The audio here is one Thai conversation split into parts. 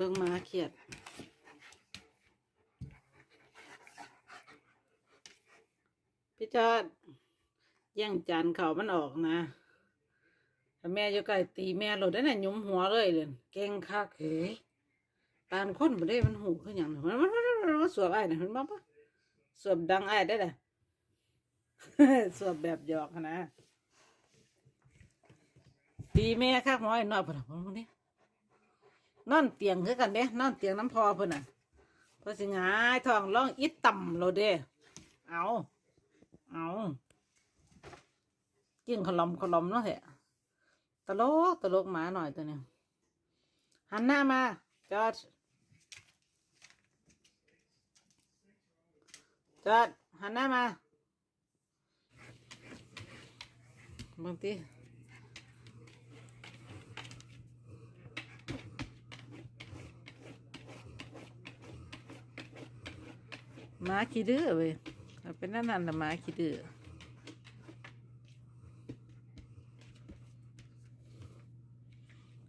บิ่งมาเครียด พี่จอดแย่งจานเขามันออกนะถ้าแม่อยู่ใกล้ตีแม่หลดได้น่ะยุมหัวเลยเลยเก่งคักเฮ้ยปานคนบ่ได้มันหูคือหยังน่ะมันมันมันมันมันสวบไอ้ายน่ะเห็นบ่ปะสวบดังไอ้ได้ล่ะสวบแบบหยอกนะตีแม่คักหมอยน้อยพุ่นน่ะพุ่นพุ่ นี่นอนเตียงคือกันเด้นอนเตียงน้ำพอเพิ่นน่ะเพอสิหงายท้องร้องอิดต่ำโลดเด้เอาเอากินขลอมขลอมเนาะแหละตลกตลกหมาหน่อยตัวนี้หันหน้ามาจอดจอดหันหน้ามาบางที หมาขี้ดื้อเว้ยเอาเป็นนั่นนั่นละหมาขี้ดื้อ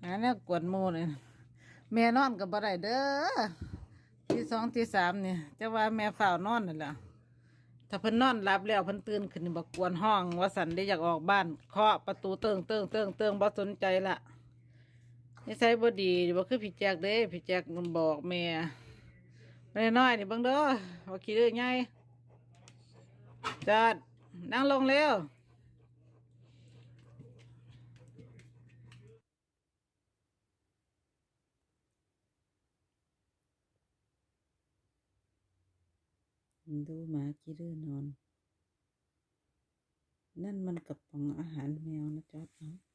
อันนี้กวนหมูเลยแม่นอนกับบ่ได้เด้อทีสองทีสามเนี่ยจะว่าแม่ฝ้าวนอนนั่นแหละถ้าเพิ่นนอนหลับแล้วเพิ่นตื่นขึ้นบอกกวนห้องว่าสันได้อยากออกบ้านเคาะประตูเติงเติงเติงเติงบ่สนใจละนิสัยบ่ดีบ่คือพี่แจกเด้พี่แจกมันบอกแม่ แม่น้อยนี่เบิ่งเด้อว่าขี้ดื้อไงจัดนั่งลงเร็วดูหมากี่ดื้อนอน นั่นมันกระป๋องอาหารแมวนะจ๊อดเนาะ